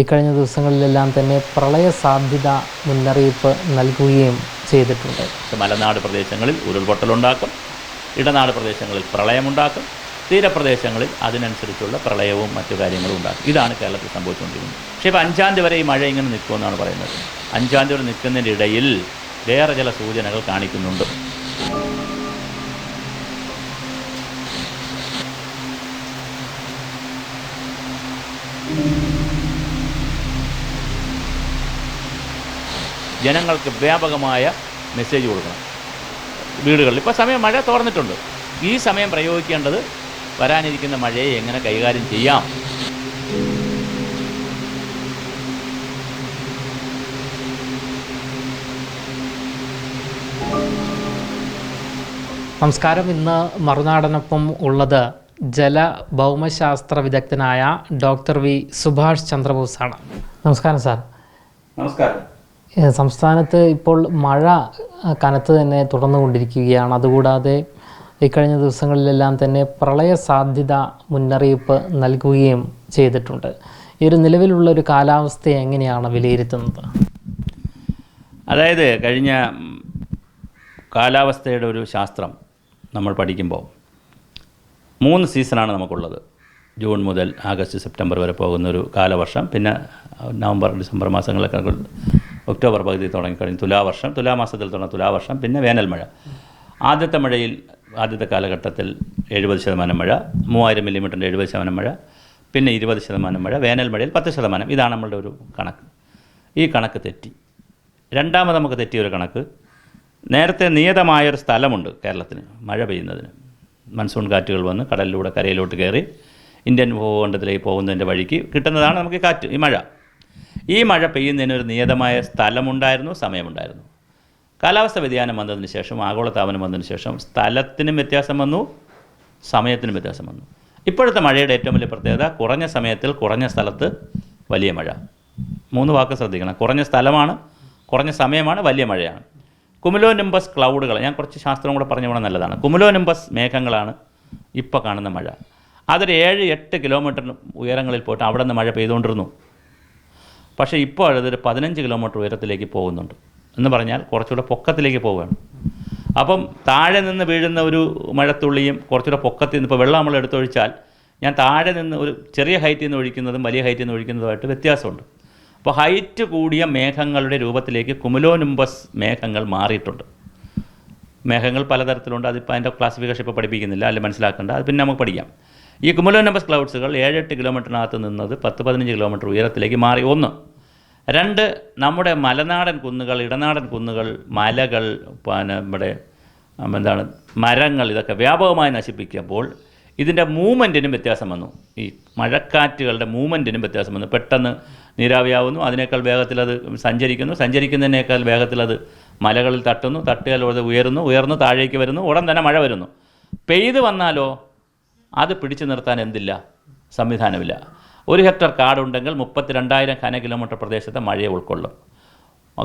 ഇക്കഴിഞ്ഞ ദിവസങ്ങളിലെല്ലാം തന്നെ പ്രളയ സാധ്യത മുന്നറിയിപ്പ് നൽകുകയും ചെയ്തിട്ടുണ്ട്. മലനാട് പ്രദേശങ്ങളിൽ ഉരുൾപൊട്ടലുണ്ടാക്കും ഇടനാട് പ്രദേശങ്ങളിൽ പ്രളയമുണ്ടാക്കും തീരപ്രദേശങ്ങളിൽ അതിനനുസരിച്ചുള്ള പ്രളയവും മറ്റു കാര്യങ്ങളും ഉണ്ടാകും ഇതാണ് കേരളത്തിൽ സംഭവിച്ചുകൊണ്ടിരിക്കുന്നത്. പക്ഷേ ഇപ്പോൾ അഞ്ചാം തീയതി വരെ ഈ മഴ ഇങ്ങനെ നിൽക്കുമെന്നാണ് പറയുന്നത്. അഞ്ചാം തീയതി വരെ നിൽക്കുന്നതിന്റെ ഇടയിൽ വേറെ ചില സൂചനകൾ കാണിക്കുന്നുണ്ട്. ജനങ്ങൾക്ക് വ്യാപകമായ മെസ്സേജ് കൊടുക്കണം. വീടുകളിൽ. ഇപ്പോൾ സമയം മഴ തോർന്നിട്ടുണ്ട്. ഈ സമയം പ്രയോഗിക്കേണ്ടത് വരാനിരിക്കുന്ന മഴയെ എങ്ങനെ കൈകാര്യം ചെയ്യാം? നമസ്കാരം. ഇന്ന് മറുനാടനൊപ്പം ഉള്ളത് ജല ഭൗമശാസ്ത്ര വിദഗ്ധനായ ഡോക്ടർ വി സുഭാഷ് ചന്ദ്രബോസാണ്. നമസ്കാരം സാർ. നമസ്കാരം. സംസ്ഥാനത്ത് ഇപ്പോൾ മഴ കനത്ത് തന്നെ തുടർന്നുകൊണ്ടിരിക്കുകയാണ്. അതുകൂടാതെ ഇക്കഴിഞ്ഞ ദിവസങ്ങളിലെല്ലാം തന്നെ പ്രളയ സാധ്യത മുന്നറിയിപ്പ് നൽകുകയും ചെയ്തിട്ടുണ്ട്. ഈ ഒരു നിലവിലുള്ള ഒരു കാലാവസ്ഥയെ എങ്ങനെയാണ് വിലയിരുത്തുന്നത്? അതായത് കഴിഞ്ഞ കാലാവസ്ഥയുടെ ഒരു ശാസ്ത്രം നമ്മൾ പഠിക്കുമ്പോൾ മൂന്ന് സീസണാണ് നമുക്കുള്ളത്. ജൂൺ മുതൽ ആഗസ്റ്റ് സെപ്റ്റംബർ വരെ പോകുന്ന ഒരു കാലവർഷം. പിന്നെ നവംബർ ഡിസംബർ മാസങ്ങളിലൊക്കെ ഒക്ടോബർ പകുതി തുടങ്ങിക്കഴിഞ്ഞു തുലാവർഷം തുലാമാസത്തിൽ തുടങ്ങുന്ന തുലാവർഷം പിന്നെ വേനൽ മഴ ആദ്യത്തെ മഴയിൽ ആദ്യത്തെ കാലഘട്ടത്തിൽ എഴുപത് ശതമാനം മഴ മൂവായിരം മില്ലിമീറ്ററിന്റെ എഴുപത് ശതമാനം മഴ പിന്നെ ഇരുപത് ശതമാനം മഴ വേനൽ മഴയിൽ പത്ത് ശതമാനം. ഇതാണ് നമ്മളുടെ ഒരു കണക്ക്. ഈ കണക്ക് തെറ്റി. രണ്ടാമത് നമുക്ക് തെറ്റിയ ഒരു കണക്ക്. നേരത്തെ നിയതമായൊരു സ്ഥലമുണ്ട് കേരളത്തിന് മഴ പെയ്യുന്നതിന്. മൺസൂൺ കാറ്റുകൾ വന്ന് കടലിലൂടെ കരയിലോട്ട് കയറി ഇന്ത്യൻ ഭൂഖണ്ഡത്തിലേക്ക് പോകുന്നതിന്റെ വഴിക്ക് കിട്ടുന്നതാണ് നമുക്ക് കാറ്റ് ഈ മഴ. ഈ മഴ പെയ്യുന്നതിന് ഒരു നിയതമായ സ്ഥലമുണ്ടായിരുന്നു സമയമുണ്ടായിരുന്നു. കാലാവസ്ഥ വ്യതിയാനം വന്നതിന് ശേഷം ആഗോളതാപനം വന്നതിന് ശേഷം സ്ഥലത്തിനും വ്യത്യാസം വന്നു സമയത്തിനും വ്യത്യാസം വന്നു. ഇപ്പോഴത്തെ മഴയുടെ ഏറ്റവും വലിയ പ്രത്യേകത കുറഞ്ഞ സമയത്തിൽ കുറഞ്ഞ സ്ഥലത്ത് വലിയ മഴ. മൂന്ന് വാക്ക് ശ്രദ്ധിക്കണം. കുറഞ്ഞ സ്ഥലമാണ് കുറഞ്ഞ സമയമാണ് വലിയ മഴയാണ്. കുമുലോ നിംബസ് ക്ലൗഡുകൾ ഞാൻ കുറച്ച് ശാസ്ത്രം കൂടെ പറഞ്ഞു പോകണം നല്ലതാണ്. കുമുലോ നിംബസ് മേഘങ്ങളാണ് ഇപ്പോൾ കാണുന്ന മഴ. അതൊരു ഏഴ് എട്ട് കിലോമീറ്റർ ഉയരങ്ങളിൽ പോയിട്ട് അവിടെ നിന്ന് മഴ പെയ്തുകൊണ്ടിരുന്നു. പക്ഷേ ഇപ്പോൾ അതൊരു പതിനഞ്ച് കിലോമീറ്റർ ഉയരത്തിലേക്ക് പോകുന്നുണ്ട്. എന്ന് പറഞ്ഞാൽ കുറച്ചുകൂടെ പൊക്കത്തിലേക്ക് പോവുകയാണ്. അപ്പം താഴെ നിന്ന് വീഴുന്ന ഒരു മഴത്തുള്ളിയും കുറച്ചുകൂടെ പൊക്കത്തിൽ നിന്ന് ഇപ്പോൾ വെള്ളം നമ്മൾ എടുത്തൊഴിച്ചാൽ ഞാൻ താഴെ നിന്ന് ഒരു ചെറിയ ഹൈറ്റിൽ നിന്ന് ഒഴിക്കുന്നതും വലിയ ഹൈറ്റിൽ നിന്ന് ഒഴിക്കുന്നതുമായിട്ട് വ്യത്യാസമുണ്ട്. അപ്പോൾ ഹൈറ്റ് കൂടിയ മേഘങ്ങളുടെ രൂപത്തിലേക്ക് കുമുലോനുംബസ് മേഘങ്ങൾ മാറിയിട്ടുണ്ട്. മേഘങ്ങൾ പലതരത്തിലുണ്ട്. അതിപ്പോൾ അതിന്റെ ക്ലാസിഫിക്കേഷൻ ഇപ്പോൾ പഠിപ്പിക്കുന്നില്ല. അല്ലെങ്കിൽ മനസ്സിലാക്കേണ്ട. അത് പിന്നെ നമുക്ക് പഠിക്കാം. ഈ കുമുലോനമ്പസ് ക്ലൗഡ്സുകൾ ഏഴെട്ട് കിലോമീറ്ററിനകത്ത് നിന്നത് പത്ത് പതിനഞ്ച് കിലോമീറ്റർ ഉയരത്തിലേക്ക് മാറി. ഒന്ന് രണ്ട് നമ്മുടെ മലനാടൻ കുന്നുകൾ ഇടനാടൻ കുന്നുകൾ മലകൾ പിന്നെ നമ്മുടെ എന്താണ് മരങ്ങൾ ഇതൊക്കെ വ്യാപകമായി നശിപ്പിക്കുമ്പോൾ ഇതിന്റെ മൂവ്മെന്റിനും വ്യത്യാസം വന്നു. ഈ മഴക്കാറ്റുകളുടെ മൂവ്മെന്റിനും വ്യത്യാസം വന്നു. പെട്ടെന്ന് നീരാവിയാവുന്നു. അതിനേക്കാൾ വേഗത്തിൽ അത് സഞ്ചരിക്കുന്നു. സഞ്ചരിക്കുന്നതിനേക്കാൾ വേഗത്തിൽ അത് മലകളിൽ തട്ടുന്നു. തട്ടുകൾ ഉയരുന്നു. ഉയർന്നു താഴേക്ക് വരുന്നു. ഉടൻ തന്നെ മഴ വരുന്നു. പെയ്ത് വന്നാലോ? അത് പിടിച്ചു നിർത്താൻ എന്തില്ല? സംവിധാനമില്ല. ഒരു ഹെക്ടർ കാടുണ്ടെങ്കിൽ മുപ്പത്തി രണ്ടായിരം ഘന കിലോമീറ്റർ പ്രദേശത്തെ മഴയെ ഉൾക്കൊള്ളും.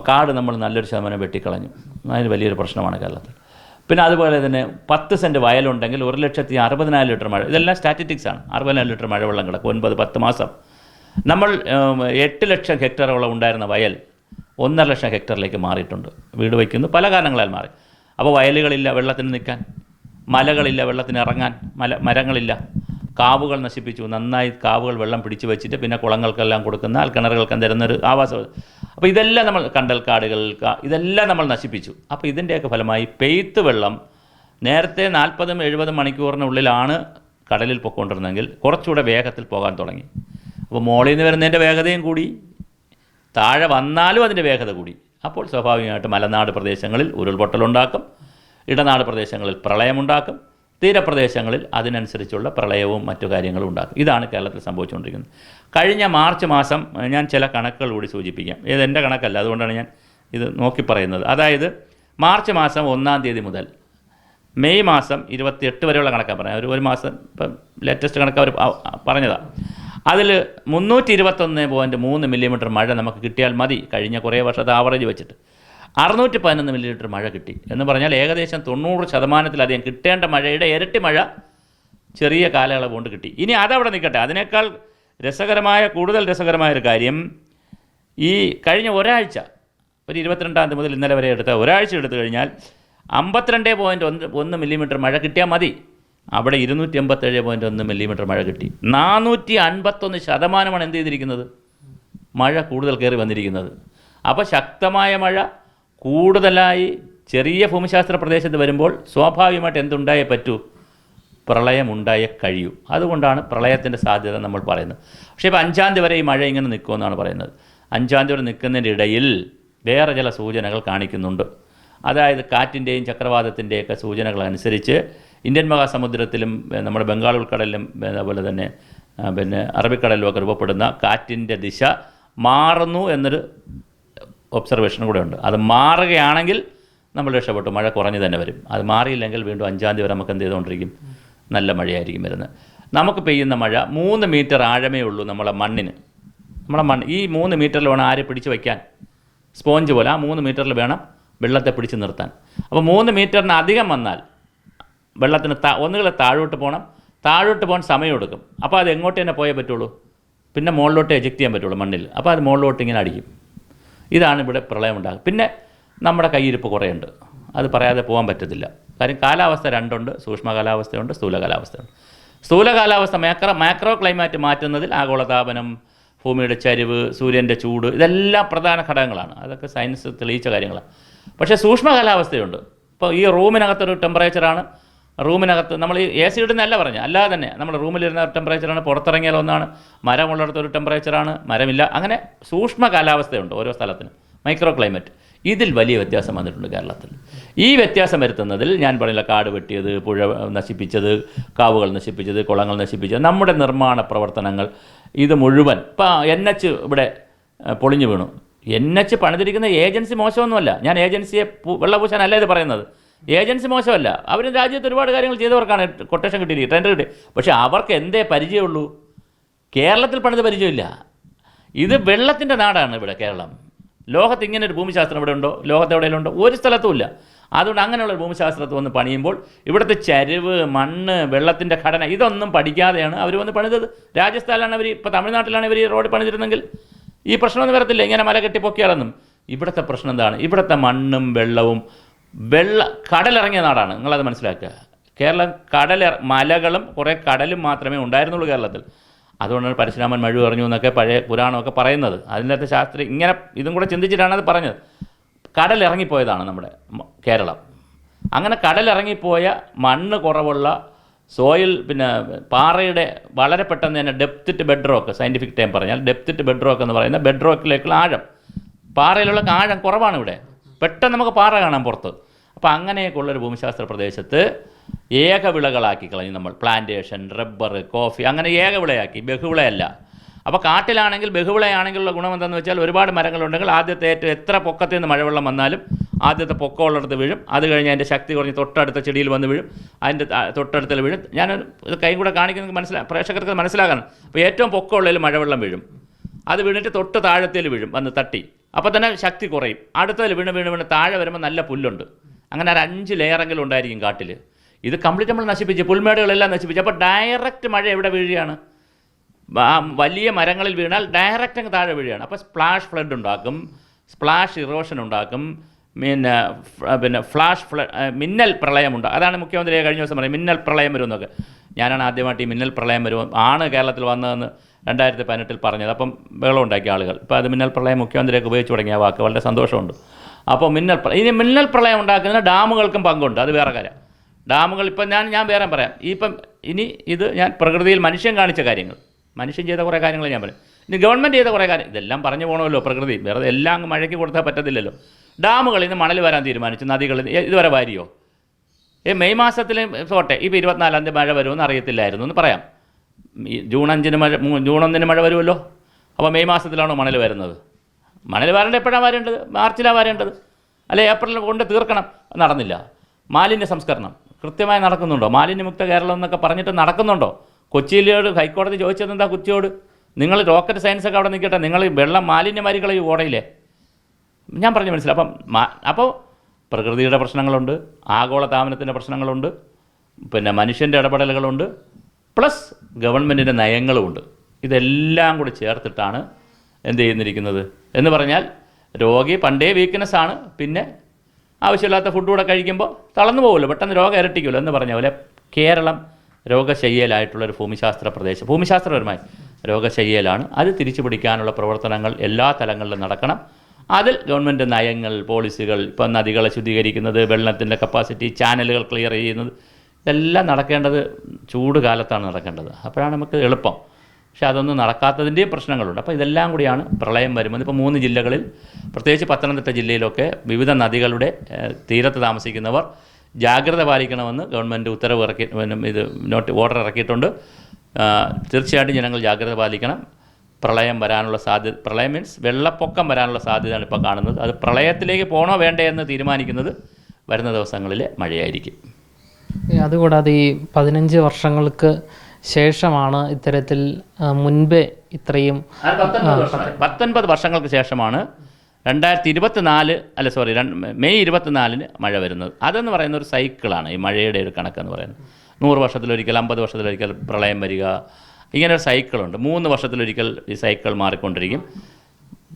കാട് നമ്മൾ നല്ലൊരു ശതമാനം വെട്ടിക്കളഞ്ഞു. അതിന് വലിയൊരു പ്രശ്നമാണ് കേരളത്തിൽ. പിന്നെ അതുപോലെ തന്നെ പത്ത് സെന്റ് വയലുണ്ടെങ്കിൽ ഒരു ലക്ഷത്തി അറുപതിനായിരം ലിറ്റർ മഴ ഇതെല്ലാം സ്റ്റാറ്റിറ്റിക്സ് ആണ്. അറുപതിനായിരം ലിറ്റർ മഴവെള്ളം കിടക്കും. ഒൻപത് പത്ത് മാസം. നമ്മൾ എട്ട് ലക്ഷം ഹെക്ടറോളം ഉണ്ടായിരുന്ന വയൽ ഒന്നര ലക്ഷം ഹെക്ടറിലേക്ക് മാറിയിട്ടുണ്ട്. വീട് വയ്ക്കുന്നു. പല കാരണങ്ങളാൽ മാറി. അപ്പോൾ വയലുകളില്ല വെള്ളത്തിന് നിൽക്കാൻ. മലകളില്ല വെള്ളത്തിന് ഇറങ്ങാൻ മല മരങ്ങളില്ല. കാവുകൾ നശിപ്പിച്ചു. നന്നായി കാവുകൾ വെള്ളം പിടിച്ചു വെച്ചിട്ട് പിന്നെ കുളങ്ങൾക്കെല്ലാം കൊടുക്കുന്ന ആൽക്കിണറുകൾക്കും തരുന്നൊരു ആവാസ അപ്പോൾ ഇതെല്ലാം നമ്മൾ കണ്ടൽക്കാടുകൾ ഇതെല്ലാം നമ്മൾ നശിപ്പിച്ചു. അപ്പോൾ ഇതിന്റെയൊക്കെ ഫലമായി പെയ്ത്ത് വെള്ളം നേരത്തെ നാൽപ്പതും എഴുപതും മണിക്കൂറിനുള്ളിലാണ് കടലിൽ പൊയ്ക്കൊണ്ടിരുന്നെങ്കിൽ കുറച്ചുകൂടെ വേഗത്തിൽ പോകാൻ തുടങ്ങി. അപ്പോൾ മോളിൽ നിന്ന് വരുന്നതിന്റെ വേഗതയും കൂടി. താഴെ വന്നാലും അതിന്റെ വേഗത കൂടി. അപ്പോൾ സ്വാഭാവികമായിട്ട് മലനാട് പ്രദേശങ്ങളിൽ ഉരുൾപൊട്ടലുണ്ടാക്കും. ഇടനാട് പ്രദേശങ്ങളിൽ പ്രളയമുണ്ടാക്കും തീരപ്രദേശങ്ങളിൽ അതിനനുസരിച്ചുള്ള പ്രളയവും മറ്റു കാര്യങ്ങളും ഉണ്ടാക്കും. ഇതാണ് കേരളത്തിൽ സംഭവിച്ചുകൊണ്ടിരിക്കുന്നത്. കഴിഞ്ഞ മാർച്ച് മാസം ഞാൻ ചില കണക്കുകൾ കൂടി സൂചിപ്പിക്കാം. ഇത് എന്റെ കണക്കല്ല അതുകൊണ്ടാണ് ഞാൻ ഇത് നോക്കി പറയുന്നത്. അതായത് മാർച്ച് മാസം ഒന്നാം തീയതി മുതൽ മെയ് മാസം ഇരുപത്തിയെട്ട് വരെയുള്ള കണക്കാണ് പറഞ്ഞത് ഒരു ഒരു മാസം ഇപ്പം ലേറ്റസ്റ്റ് കണക്ക് അവർ പറഞ്ഞതാണ് അതിൽ മുന്നൂറ്റി ഇരുപത്തൊന്ന് പോയിന്റ് മൂന്ന് മില്ലിമീറ്റർ മഴ നമുക്ക് കിട്ടിയാൽ മതി. കഴിഞ്ഞ കുറേ വർഷത്തെ ആവറേജ് വെച്ചിട്ട്. അറുന്നൂറ്റി പതിനൊന്ന് മില്ലിമീറ്റർ മഴ കിട്ടി എന്ന് പറഞ്ഞാൽ ഏകദേശം തൊണ്ണൂറ് ശതമാനത്തിലധികം കിട്ടേണ്ട മഴയുടെ ഇരട്ടി മഴ ചെറിയ കാലയളവ് കൊണ്ട് കിട്ടി. ഇനി അതവിടെ നിൽക്കട്ടെ. അതിനേക്കാൾ രസകരമായ കൂടുതൽ രസകരമായ ഒരു കാര്യം ഈ കഴിഞ്ഞ ഒരാഴ്ച ഒരു ഇരുപത്തിരണ്ടാം തീയതി മുതൽ ഇന്നലെ വരെ എടുത്ത ഒരാഴ്ച എടുത്തു കഴിഞ്ഞാൽ അമ്പത്തിരണ്ട് പോയിന്റ് ഒന്ന് ഒന്ന് മില്ലിമീറ്റർ മഴ കിട്ടിയാൽ മതി. അവിടെ ഇരുന്നൂറ്റി എൺപത്തേഴ് പോയിന്റ് ഒന്ന് മില്ലിമീറ്റർ മഴ കിട്ടി. നാനൂറ്റി അൻപത്തൊന്ന് ശതമാനമാണ് എന്ത് ചെയ്തിരിക്കുന്നത്? മഴ കൂടുതൽ കയറി വന്നിരിക്കുന്നത്. അപ്പോൾ ശക്തമായ മഴ കൂടുതലായി ചെറിയ ഭൂമിശാസ്ത്ര പ്രദേശത്ത് വരുമ്പോൾ സ്വാഭാവികമായിട്ട് എന്തുണ്ടായേ പറ്റൂ? പ്രളയമുണ്ടായേ കഴിയൂ. അതുകൊണ്ടാണ് പ്രളയത്തിന്റെ സാധ്യത നമ്മൾ പറയുന്നത്. പക്ഷേ ഇപ്പോൾ അഞ്ചാം തീയതി വരെ ഈ മഴ ഇങ്ങനെ നിൽക്കുമെന്നാണ് പറയുന്നത്. അഞ്ചാം തീയതി വരെ നിൽക്കുന്നതിന്റെ ഇടയിൽ വേറെ ചില സൂചനകൾ കാണിക്കുന്നുണ്ട്. അതായത് കാറ്റിന്റെയും ചക്രവാതത്തിന്റെയൊക്കെ സൂചനകൾ അനുസരിച്ച് ഇന്ത്യൻ മഹാസമുദ്രത്തിലും നമ്മുടെ ബംഗാൾ ഉൾക്കടലിലും അതുപോലെ തന്നെ പിന്നെ അറബിക്കടലിലും ഒക്കെ രൂപപ്പെടുന്ന കാറ്റിന്റെ ദിശ മാറുന്നു എന്നൊരു ഒബ്സർവേഷൻ കൂടെ ഉണ്ട്. അത് മാറുകയാണെങ്കിൽ നമ്മൾ രക്ഷപ്പെട്ടു. മഴ കുറഞ്ഞു തന്നെ വരും. അത് മാറിയില്ലെങ്കിൽ വീണ്ടും അഞ്ചാം തീയതി വരെ നമുക്ക് എന്ത് ചെയ്തുകൊണ്ടിരിക്കും? നല്ല മഴയായിരിക്കും വരുന്നത്. നമുക്ക് പെയ്യുന്ന മഴ മൂന്ന് മീറ്റർ ആഴമേ ഉള്ളൂ നമ്മളെ മണ്ണിന്. നമ്മളെ മണ്ണ് ഈ മൂന്ന് മീറ്ററിൽ വേണം ആരെ പിടിച്ചു വയ്ക്കാൻ? സ്പോഞ്ച് പോലെ ആ മൂന്ന് മീറ്ററിൽ വേണം വെള്ളത്തെ പിടിച്ച് നിർത്താൻ. അപ്പോൾ മൂന്ന് മീറ്ററിന് അധികം വന്നാൽ വെള്ളത്തിന് താ ഒന്നുകിൽ താഴോട്ട് പോകണം താഴോട്ട് പോകാൻ സമയം എടുക്കും. അപ്പോൾ അത് എങ്ങോട്ട് തന്നെ പോയേ പറ്റുള്ളൂ? പിന്നെ മുകളിലോട്ട് എജക്റ്റ് ചെയ്യാൻ പറ്റുള്ളൂ മണ്ണിൽ. അപ്പോൾ അത് മുകളിലോട്ട് ഇങ്ങനെ അടിക്കും. ഇതാണ് ഇവിടെ പ്രളയം ഉണ്ടാകുക പിന്നെ നമ്മുടെ കയ്യിരിപ്പ് കുറേയുണ്ട്. അത് പറയാതെ പോകാൻ പറ്റത്തില്ല. കാര്യം കാലാവസ്ഥ രണ്ടുണ്ട് സൂക്ഷ്മ കാലാവസ്ഥയുണ്ട് സ്ഥൂല കാലാവസ്ഥയുണ്ട് സ്ഥൂല കാലാവസ്ഥ മാക്രോ മാക്രോ ക്ലൈമാറ്റ് മാറ്റുന്നതിൽ ആഗോളതാപനം ഭൂമിയുടെ ചരിവ് സൂര്യന്റെ ചൂട് ഇതെല്ലാം പ്രധാന ഘടകങ്ങളാണ്. അതൊക്കെ സയൻസ് തെളിയിച്ച കാര്യങ്ങളാണ്. പക്ഷേ സൂക്ഷ്മ കാലാവസ്ഥയുണ്ട് ഇപ്പോൾ ഈ റൂമിനകത്തൊരു ടെമ്പറേച്ചറാണ് റൂമിനകത്ത് നമ്മൾ ഈ എ സി ഇടുന്നതല്ല പറഞ്ഞു അല്ലാതെ തന്നെ നമ്മൾ റൂമിലിരുന്ന ഒരു ടെമ്പറേച്ചറാണ് പുറത്തിറങ്ങിയാൽ ഒന്നാണ് മരമുള്ളിടത്ത് ഒരു ടെമ്പറേച്ചറാണ് മരമില്ല. അങ്ങനെ സൂക്ഷ്മ കാലാവസ്ഥയുണ്ട് ഓരോ സ്ഥലത്തിനും. മൈക്രോ ക്ലൈമറ്റ് ഇതിൽ വലിയ വ്യത്യാസം വന്നിട്ടുണ്ട് കേരളത്തിൽ. ഈ വ്യത്യാസം വരുത്തുന്നതിൽ ഞാൻ പറഞ്ഞില്ല കാട് വെട്ടിയത് പുഴ നശിപ്പിച്ചത് കാവുകൾ നശിപ്പിച്ചത് കുളങ്ങൾ നശിപ്പിച്ചത് നമ്മുടെ നിർമ്മാണ പ്രവർത്തനങ്ങൾ ഇത് മുഴുവൻ ഇപ്പം എൻ എച്ച് ഇവിടെ പൊളിഞ്ഞു വീണു. എൻ എച്ച് പണിതിരിക്കുന്ന ഏജൻസി മോശമൊന്നുമല്ല. ഞാൻ ഏജൻസിയെ വെള്ളപൂശാനല്ല ഇത് പറയുന്നത്. ഏജൻസി മോശമല്ല. അവർ രാജ്യത്ത് ഒരുപാട് കാര്യങ്ങൾ ചെയ്തവർക്കാണ് കൊട്ടേഷൻ കിട്ടിയിരിക്കുന്നത്. ടെൻഡർ കിട്ടി. പക്ഷേ അവർക്ക് എന്തേ പരിചയമുള്ളൂ? കേരളത്തിൽ പണിത് പരിചയമില്ല. ഇത് വെള്ളത്തിന്റെ നാടാണ് ഇവിടെ കേരളം. ലോകത്ത് ഇങ്ങനെ ഒരു ഭൂമിശാസ്ത്രം ഇവിടെ ഉണ്ടോ? ലോകത്ത് എവിടെയെങ്കിലും ഉണ്ടോ? ഒരു സ്ഥലത്തുമില്ല അതുകൊണ്ട് അങ്ങനെയുള്ള ഒരു ഭൂമിശാസ്ത്രത്തെ വന്ന് പണിയുമ്പോൾ ഇവിടുത്തെ ചരിവ് മണ്ണ് വെള്ളത്തിന്റെ ഘടന ഇതൊന്നും പഠിക്കാതെയാണ് അവർ വന്ന് പണിതത്. രാജസ്ഥാനിലാണ് അവർ ഇപ്പോൾ തമിഴ്നാട്ടിലാണ് ഇവർ ഈ റോഡ് പണിതിരുന്നെങ്കിൽ ഈ പ്രശ്നമൊന്നും വരത്തില്ല. ഇങ്ങനെ മല കെട്ടി പൊക്കിയാലൊന്നും. ഇവിടുത്തെ പ്രശ്നം എന്താണ്? ഇവിടുത്തെ മണ്ണും വെള്ളവും വെള്ള കടലിറങ്ങിയ നാടാണ്. നിങ്ങളത് മനസ്സിലാക്കുക. കേരളം കടൽ മലകളും കുറേ കടലും മാത്രമേ ഉണ്ടായിരുന്നുള്ളൂ കേരളത്തിൽ. അതുകൊണ്ടാണ് പരശുരാമൻ മഴ പറഞ്ഞു എന്നൊക്കെ പഴയ പുരാണമൊക്കെ പറയുന്നത്. അതിനകത്ത് ശാസ്ത്രി ഇങ്ങനെ ഇതും കൂടെ ചിന്തിച്ചിട്ടാണ് അത് പറഞ്ഞത്. കടലിറങ്ങിപ്പോയതാണ് നമ്മുടെ കേരളം. അങ്ങനെ കടലിറങ്ങിപ്പോയ മണ്ണ് കുറവുള്ള സോയിൽ പിന്നെ പാറയുടെ വളരെ പെട്ടെന്ന് തന്നെ ഡെപ്തിറ്റ് ബെഡ് റോക്ക് സയന്റിഫിക് ടൈം പറഞ്ഞാൽ ഡെപ്തിറ്റ് ബെഡ് റോക്ക് എന്ന് പറയുന്ന ബെഡ് റോക്കിലേക്കുള്ള ആഴം. പാറയിലുള്ള ആഴം കുറവാണ് ഇവിടെ. പെട്ടെന്ന് നമുക്ക് പാറ കാണാം പുറത്ത്. അപ്പോൾ അങ്ങനെയൊക്കെ ഉള്ളൊരു ഭൂമിശാസ്ത്ര പ്രദേശത്ത് ഏകവിളകളാക്കി കളഞ്ഞു നമ്മൾ. പ്ലാന്റേഷൻ റബ്ബർ കോഫി അങ്ങനെ ഏകവിളയാക്കി. ബഹുവിളയല്ല. അപ്പോൾ കാട്ടിലാണെങ്കിൽ ബഹുവിളയാണെങ്കിലുള്ള ഗുണം എന്താണെന്ന് വെച്ചാൽ ഒരുപാട് മരങ്ങളുണ്ടെങ്കിൽ ആദ്യത്തെ ഏറ്റവും എത്ര പൊക്കത്തിൽ നിന്ന് മഴവെള്ളം വന്നാലും ആദ്യത്തെ പൊക്കമുള്ളിടത്ത് വീഴും. അത് കഴിഞ്ഞ് അതിന്റെ ശക്തി കുറഞ്ഞ് തൊട്ടടുത്ത ചെടിയിൽ വന്ന് വീഴും. അതിന്റെ തൊട്ടടുത്തിൽ വീഴും. ഞാൻ ഇത് കൈ കൂടെ കാണിക്കുന്നത് മനസ്സിലാ പ്രേക്ഷകർക്ക് മനസ്സിലാക്കണം. അപ്പോൾ ഏറ്റവും പൊക്കമുള്ളതിൽ മഴവെള്ളം വീഴും. അത് വീണിട്ട് തൊട്ട് താഴത്തിൽ വീഴും വന്ന് തട്ടി. അപ്പോൾ തന്നെ ശക്തി കുറയും. അടുത്തതിൽ വീണ് വീണ് വീണ് താഴെ വരുമ്പോൾ നല്ല പുല്ലുണ്ട്. അങ്ങനെ ഒരു അഞ്ച് ലെയറെങ്കിലും ഉണ്ടായിരിക്കും കാട്ടിൽ ഇത് കംപ്ലീറ്റ് നമ്മൾ നശിപ്പിച്ച് പുൽമേടുകളെല്ലാം നശിപ്പിച്ച്. അപ്പോൾ ഡയറക്റ്റ് മഴ എവിടെ വീഴുകയാണ്? വലിയ മരങ്ങളിൽ വീണാൽ ഡയറക്റ്റ് അങ്ങ് താഴെ വീഴുകയാണ്. അപ്പോൾ സ്പ്ലാഷ് ഫ്ലഡ് ഉണ്ടാക്കും. സ്പ്ലാഷ് ഇറോഷൻ ഉണ്ടാക്കും. പിന്നെ പിന്നെ ഫ്ലാഷ് ഫ്ല മിന്നൽ പ്രളയം ഉണ്ടാകും അതാണ് മുഖ്യമന്ത്രി കഴിഞ്ഞ ദിവസം പറയും മിന്നൽ പ്രളയം വരുമെന്നൊക്കെ. ഞാനാണ് ആദ്യമായിട്ട് ഈ മിന്നൽ പ്രളയം വരും ആണ് കേരളത്തിൽ വന്നതെന്ന് രണ്ടായിരത്തി പതിനെട്ടിൽ പറഞ്ഞത്. അപ്പം ബഹളം ഉണ്ടാക്കിയ ആളുകൾ. ഇപ്പോൾ അത് മിന്നൽ പ്രളയം മുഖ്യമന്ത്രിയൊക്കെ ഉപയോഗിച്ച് തുടങ്ങിയ വാക്ക് വളരെ സന്തോഷമുണ്ട്. അപ്പോൾ മിന്നൽ പ്രളയം ഇനി മിന്നൽ പ്രളയം ഉണ്ടാക്കുന്ന ഡാമുകൾക്കും പങ്കുണ്ട്. അത് വേറെ കാര്യം. ഡാമുകൾ ഇപ്പം ഞാൻ ഞാൻ വേറെ പറയാം. ഇപ്പം ഇനി ഇത് ഞാൻ പ്രകൃതിയിൽ മനുഷ്യൻ കാണിച്ച കാര്യങ്ങൾ. മനുഷ്യൻ ചെയ്ത കുറേ കാര്യങ്ങൾ ഞാൻ പറയും. ഇനി ഗവൺമെന്റ് ചെയ്ത കുറേ കാര്യം ഇതെല്ലാം പറഞ്ഞു പോകണമല്ലോ പ്രകൃതി. വെറുതെ എല്ലാം അങ്ങ് മഴയ്ക്ക് കൊടുത്താൽ പറ്റത്തില്ലല്ലോ. ഡാമുകളിൽ നിന്ന് മണൽ വരാൻ തീരുമാനിച്ചു. നദികൾ ഇതുവരെ വാരിയോ? ഏ മെയ് മാസത്തിൽ പോട്ടെ ഇപ്പോൾ ഇരുപത്തിനാലാം തീയതി മഴ വരുമെന്ന് അറിയത്തില്ലായിരുന്നു എന്ന് പറയാം. ജൂൺ അഞ്ചിന് മഴ ജൂൺ ഒന്നിന് മഴ വരുമല്ലോ? അപ്പോൾ മെയ് മാസത്തിലാണോ മണൽ വരുന്നത്? മണൽ വരേണ്ടത് എപ്പോഴാണ് വരേണ്ടത്? മാർച്ചിലാണ് വരേണ്ടത്. അല്ലെ ഏപ്രിലിൽ കൊണ്ട് തീർക്കണം. നടന്നില്ല. മാലിന്യ സംസ്കരണം കൃത്യമായി നടക്കുന്നുണ്ടോ? മാലിന്യമുക്ത കേരളം എന്നൊക്കെ പറഞ്ഞിട്ട് നടക്കുന്നുണ്ടോ? കൊച്ചിയിലോട് ഹൈക്കോടതി ചോദിച്ചത് എന്താ കൊച്ചിയോട് നിങ്ങൾ റോക്കറ്റ് സയൻസ് ഒക്കെ അവിടെ നിൽക്കട്ടെ. നിങ്ങൾ വെള്ളം വെള്ളം മാലിന്യമാരികളെ കളയും ഓടയില്ലേ? ഞാൻ പറഞ്ഞു മനസ്സിലായി. അപ്പം അപ്പോൾ പ്രകൃതിയുടെ പ്രശ്നങ്ങളുണ്ട് ആഗോള താപനത്തിന്റെ പ്രശ്നങ്ങളുണ്ട് പിന്നെ മനുഷ്യന്റെ ഇടപെടലുകളുണ്ട് പ്ലസ് ഗവൺമെന്റിന്റെ നയങ്ങളുമുണ്ട്. ഇതെല്ലാം കൂടി ചേർത്തിട്ടാണ് എന്ത് ചെയ്യുന്നിരിക്കുന്നത്? എന്ന് പറഞ്ഞാൽ രോഗി പണ്ടേ വീക്ക്നെസ് ആണ് പിന്നെ ആവശ്യമില്ലാത്ത ഫുഡ് കൂടെ കഴിക്കുമ്പോൾ തളർന്നു പോകുമല്ലോ പെട്ടെന്ന് രോഗം ഇരട്ടിക്കുമല്ലോ എന്ന് പറഞ്ഞ പോലെ കേരളം രോഗശയ്യലായിട്ടുള്ളൊരു ഭൂമിശാസ്ത്ര പ്രദേശം. ഭൂമിശാസ്ത്രപരമായി രോഗശയ്യലാണ് അത് തിരിച്ചു പിടിക്കാനുള്ള പ്രവർത്തനങ്ങൾ എല്ലാ തലങ്ങളിലും നടക്കണം. അതിൽ ഗവൺമെന്റ് നയങ്ങൾ പോളിസികൾ ഇപ്പം നദികളെ ശുദ്ധീകരിക്കുന്നത് വെള്ളത്തിന്റെ കപ്പാസിറ്റി ചാനലുകൾ ക്ലിയർ ചെയ്യുന്നത് ഇതെല്ലാം നടക്കേണ്ടത് ചൂട് കാലത്താണ് നടക്കേണ്ടത്. അപ്പോഴാണ് നമുക്ക് എളുപ്പം. പക്ഷേ അതൊന്നും നടക്കാത്തതിന്റെയും പ്രശ്നങ്ങളുണ്ട്. അപ്പോൾ ഇതെല്ലാം കൂടിയാണ് പ്രളയം വരുന്നത് ഇപ്പോൾ മൂന്ന് ജില്ലകളിൽ പ്രത്യേകിച്ച് പത്തനംതിട്ട ജില്ലയിലൊക്കെ വിവിധ നദികളുടെ തീരത്ത് താമസിക്കുന്നവർ ജാഗ്രത പാലിക്കണമെന്ന് ഗവൺമെന്റ് ഉത്തരവ് ഇറക്കി ഇത് നോട്ട് ഓർഡർ ഇറക്കിയിട്ടുണ്ട്. തീർച്ചയായിട്ടും ജനങ്ങൾ ജാഗ്രത പാലിക്കണം. പ്രളയം വരാനുള്ള സാധ്യത പ്രളയം മീൻസ് വെള്ളപ്പൊക്കം വരാനുള്ള സാധ്യതയാണ് ഇപ്പോൾ കാണുന്നത്. അത് പ്രളയത്തിലേക്ക് പോകണോ വേണ്ടേ എന്ന് തീരുമാനിക്കുന്നത് വരുന്ന ദിവസങ്ങളിലെ മഴയായിരിക്കും. അതുകൂടാതെ ഈ പതിനഞ്ച് വർഷങ്ങൾക്ക് ശേഷമാണ് ഇത്തരത്തിൽ മുൻപേ ഇത്രയും. പത്തൊൻപത് വർഷങ്ങൾക്ക് ശേഷമാണ് രണ്ടായിരത്തി ഇരുപത്തിനാല് അല്ല സോറി മെയ് ഇരുപത്തിനാലിന് മഴ വരുന്നത്. അതെന്ന് പറയുന്ന ഒരു സൈക്കിളാണ് ഈ മഴയുടെ ഒരു കണക്കെന്ന് പറയുന്നത്. നൂറ് വർഷത്തിലൊരിക്കൽ അമ്പത് വർഷത്തിലൊരിക്കൽ പ്രളയം വരിക ഇങ്ങനെ ഒരു സൈക്കിളുണ്ട്. മൂന്ന് വർഷത്തിലൊരിക്കൽ ഈ സൈക്കിൾ മാറിക്കൊണ്ടിരിക്കും.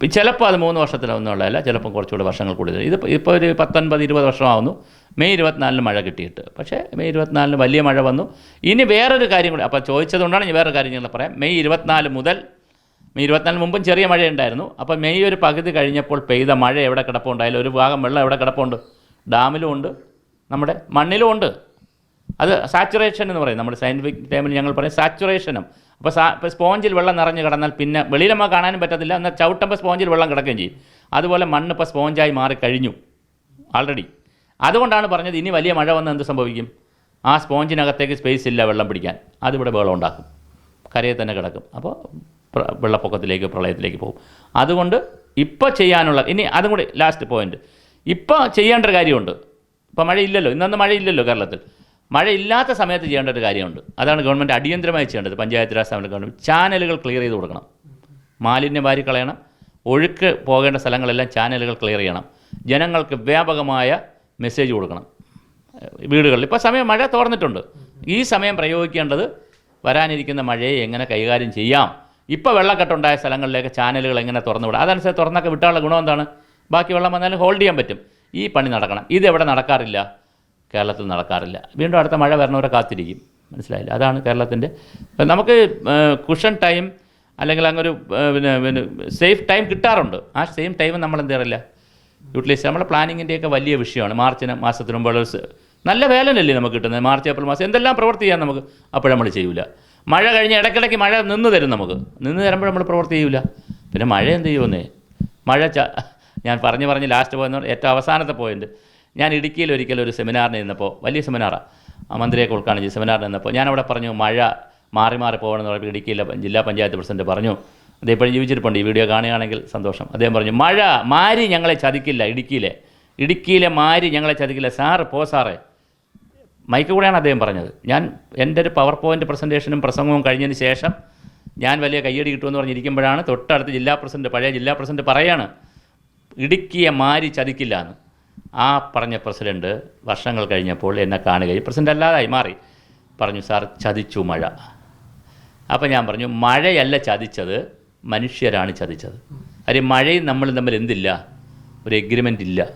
ചിലപ്പോൾ അത് മൂന്ന് വർഷത്തിലൊന്നുമുള്ളതല്ല ചിലപ്പോൾ കുറച്ചുകൂടി വർഷങ്ങൾ കൂടുതൽ. ഇത് ഇപ്പോൾ ഒരു പത്തൊൻപത് ഇരുപത് വർഷമാവുന്നു. മെയ് ഇരുപത്തിനാലിന് മഴ കിട്ടിയിട്ട്. പക്ഷേ മെയ് ഇരുപത്തിനാലിന് വലിയ മഴ വന്നു. ഇനി വേറൊരു കാര്യം കൂടി അപ്പോൾ ചോദിച്ചതുകൊണ്ടാണ് ഞാൻ വേറൊരു കാര്യം പറയാം. മെയ് ഇരുപത്തിനാല് മുതൽ മെയ് ഇരുപത്തിനാല് മുമ്പും ചെറിയ മഴയുണ്ടായിരുന്നു. അപ്പോൾ മെയ് ഒരു പകുതി കഴിഞ്ഞപ്പോൾ പെയ്ത മഴ എവിടെ കിടപ്പുണ്ടായാലും ഒരു ഭാഗം വെള്ളം എവിടെ കിടപ്പുണ്ട്? ഡാമിലും ഉണ്ട്. നമ്മുടെ മണ്ണിലും ഉണ്ട്. അത് സാച്ചുറേഷൻ എന്ന് പറയും. നമ്മുടെ സയന്റിഫിക് ടൈമിൽ ഞങ്ങൾ പറയും സാച്ചുറേഷനും. അപ്പോൾ സാ ഇപ്പോൾ സ്പോഞ്ചിൽ വെള്ളം നിറഞ്ഞ് കിടന്നാൽ പിന്നെ വെളിയിൽ നമുക്ക് കാണാനും പറ്റത്തില്ല. എന്നാൽ ചവിട്ടുമ്പോൾ സ്പോഞ്ചിൽ വെള്ളം കിടക്കുകയും ചെയ്യും. അതുപോലെ മണ്ണ് ഇപ്പോൾ സ്പോഞ്ചായി മാറി കഴിഞ്ഞു ആൾറെഡി അതുകൊണ്ടാണ് പറഞ്ഞത് ഇനി വലിയ മഴ വന്നാൽ എന്ത് സംഭവിക്കും? ആ സ്പോഞ്ചിനകത്തേക്ക് സ്പേസ് ഇല്ല വെള്ളം പിടിക്കാൻ. അതിവിടെ വെള്ളം ഉണ്ടാക്കും. കരയിൽ തന്നെ കിടക്കും. അപ്പോൾ വെള്ളപ്പൊക്കത്തിലേക്ക് പ്രളയത്തിലേക്ക് പോകും. അതുകൊണ്ട് ഇപ്പോൾ ചെയ്യാനുള്ള ഇനി അതും കൂടി ലാസ്റ്റ് പോയിന്റ് ഇപ്പോൾ ചെയ്യേണ്ട ഒരു കാര്യമുണ്ട്. ഇപ്പോൾ മഴയില്ലല്ലോ. ഇന്നൊന്നും മഴയില്ലല്ലോ കേരളത്തിൽ. മഴയില്ലാത്ത സമയത്ത് ചെയ്യേണ്ട ഒരു കാര്യമുണ്ട്. അതാണ് ഗവൺമെന്റ് അടിയന്തരമായി ചെയ്യേണ്ടത്. പഞ്ചായത്ത് രാജ് സ്ഥാപന ഗവൺമെന്റ് ചാനലുകൾ ക്ലിയർ ചെയ്ത് കൊടുക്കണം. മാലിന്യം വാരി കളയണം. ഒഴുക്ക് പോകേണ്ട സ്ഥലങ്ങളെല്ലാം ചാനലുകൾ ക്ലിയർ ചെയ്യണം. ജനങ്ങൾക്ക് വ്യാപകമായ മെസ്സേജ് കൊടുക്കണം. വീടുകളിൽ. ഇപ്പോൾ സമയം മഴ തോർന്നിട്ടുണ്ട്. ഈ സമയം പ്രയോഗിക്കേണ്ടത് വരാനിരിക്കുന്ന മഴയെ എങ്ങനെ കൈകാര്യം ചെയ്യാം? ഇപ്പോൾ വെള്ളക്കെട്ടുണ്ടായ സ്ഥലങ്ങളിലേക്ക് ചാനലുകൾ എങ്ങനെ തുറന്നു വിടാം അതനുസരിച്ച് തുറന്നൊക്കെ വിട്ടാനുള്ള ഗുണം എന്താണ്? ബാക്കി വെള്ളം വന്നാലും ഹോൾഡ് ചെയ്യാൻ പറ്റും. ഈ പണി നടക്കണം. ഇതെവിടെ നടക്കാറില്ല? കേരളത്തിൽ നടക്കാറില്ല. വീണ്ടും അടുത്ത മഴ വരണവരെ കാത്തിരിക്കും. മനസ്സിലായില്ല? അതാണ് കേരളത്തിന്റെ നമുക്ക് കുഷൻ ടൈം അല്ലെങ്കിൽ അങ്ങൊരു പിന്നെ പിന്നെ സേഫ് ടൈം കിട്ടാറുണ്ട്. ആ സെയിം ടൈം നമ്മൾ എന്ത് ചെയ്യാറില്ല? യൂട്ടിലൈസ് നമ്മുടെ പ്ലാനിങ്ങിന്റെയൊക്കെ വലിയ വിഷയമാണ്. മാർച്ചിന് മാസത്തിന് മുമ്പുള്ള നല്ല വേലനല്ലേ നമുക്ക് കിട്ടുന്നത്. മാർച്ച് ഏപ്രിൽ മാസം എന്തെല്ലാം പ്രവൃത്തി ചെയ്യാൻ നമുക്ക് അപ്പോഴും നമ്മൾ ചെയ്യൂല. മഴ കഴിഞ്ഞ് ഇടയ്ക്കിടയ്ക്ക് മഴ നിന്ന് തരും നമുക്ക്. നിന്ന് തരുമ്പോൾ നമ്മൾ പ്രവർത്തി ചെയ്യൂല. പിന്നെ മഴ എന്ത് ചെയ്യുമെന്നേ? മഴ ഞാൻ പറഞ്ഞു പറഞ്ഞ് ലാസ്റ്റ് പോയെന്ന് ഏറ്റവും അവസാനത്തെ പോയിന്റ് ഞാൻ ഇടുക്കിയിൽ ഒരിക്കലും ഒരു സെമിനാറിന് ഇരുന്നപ്പോൾ വലിയ സെമിനാറാണ് മന്ത്രിയൊക്കെ ഉൾക്കാണിച്ച് സെമിനാറിന് നിന്നപ്പോൾ ഞാനവിടെ പറഞ്ഞു മഴ മാറി മാറി പോകണമെന്ന് പറഞ്ഞപ്പോൾ ഇടുക്കിയിലെ ജില്ലാ പഞ്ചായത്ത് പ്രസിഡന്റ് പറഞ്ഞു. അദ്ദേഹം ഇപ്പോഴും ജീവിച്ചിരിപ്പുണ്ട്. ഈ വീഡിയോ കാണുകയാണെങ്കിൽ സന്തോഷം. അദ്ദേഹം പറഞ്ഞു മഴ മാരി ഞങ്ങളെ ചതിക്കില്ല ഇടുക്കിയിലെ. ഇടുക്കിയിലെ മാരി ഞങ്ങളെ ചതിക്കില്ല. സാറ് പോ സാറേ. മൈക്ക് കൂടെയാണ് അദ്ദേഹം പറഞ്ഞത്. ഞാൻ എന്റെ ഒരു പവർ പോയിന്റ് പ്രസന്റേഷനും പ്രസംഗവും കഴിഞ്ഞതിന് ശേഷം ഞാൻ വലിയ കയ്യടി കിട്ടുമെന്ന് പറഞ്ഞിരിക്കുമ്പോഴാണ് തൊട്ടടുത്ത് ജില്ലാ പ്രസിഡന്റ് പഴയ ജില്ലാ പ്രസിഡന്റ് പറയാണ് ഇടുക്കിയെ മാരി ചതിക്കില്ല എന്ന്. ആ പറഞ്ഞ പ്രസിഡന്റ് വർഷങ്ങൾ കഴിഞ്ഞപ്പോൾ എന്നെ കാണുകയും പ്രസിഡന്റ് അല്ലാതായി മാറി. പറഞ്ഞു സാർ ചതിച്ചു മഴ. അപ്പോൾ ഞാൻ പറഞ്ഞു മഴയല്ല ചതിച്ചത് മനുഷ്യരാണ് ചതിച്ചത്. കാര്യം മഴയും നമ്മൾ തമ്മിൽ എന്തില്ല? ഒരു എഗ്രിമെന്റ് ഇല്ല.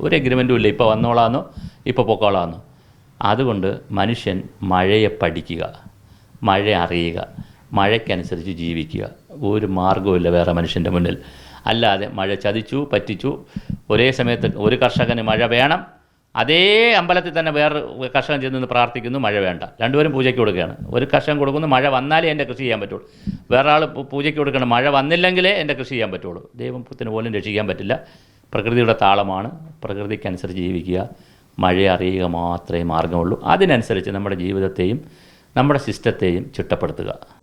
ഒരു എഗ്രിമെന്റും ഇല്ല. ഇപ്പോൾ വന്നോളാന്നോ? ഇപ്പോൾ പൊക്കോളാന്നോ? അതുകൊണ്ട് മനുഷ്യൻ മഴയെ പഠിക്കുക മഴ അറിയുക മഴയ്ക്കനുസരിച്ച് ജീവിക്കുക. ഒരു മാർഗവുമില്ല വേറെ മനുഷ്യന്റെ മുന്നിൽ. അല്ലാതെ മഴ ചതിച്ചു പറ്റിച്ചു. ഒരേ സമയത്ത് ഒരു കർഷകന് മഴ വേണം. അതേ അമ്പലത്തിൽ തന്നെ വേറെ കർഷകൻ ചെന്ന് പ്രാർത്ഥിക്കുന്നു മഴ വേണ്ട. രണ്ടുപേരും പൂജയ്ക്ക് കൊടുക്കുകയാണ്. ഒരു കർഷകൻ കൊടുക്കുന്നു മഴ വന്നാലേ എന്റെ കൃഷി ചെയ്യാൻ പറ്റുള്ളൂ. വേറെ ആൾ പൂജയ്ക്ക് കൊടുക്കണം മഴ വന്നില്ലെങ്കിലേ എന്റെ കൃഷി ചെയ്യാൻ പറ്റുള്ളൂ. ദൈവത്തിന് പോലും രക്ഷിക്കാൻ പറ്റില്ല. പ്രകൃതിയുടെ താളമാണ്. പ്രകൃതിക്കനുസരിച്ച് ജീവിക്കുക. മഴ അറിയുക മാത്രമേ മാർഗമുള്ളൂ അതിനനുസരിച്ച് നമ്മുടെ ജീവിതത്തെയും നമ്മുടെ സിസ്റ്റത്തെയും ചിട്ടപ്പെടുത്തുക.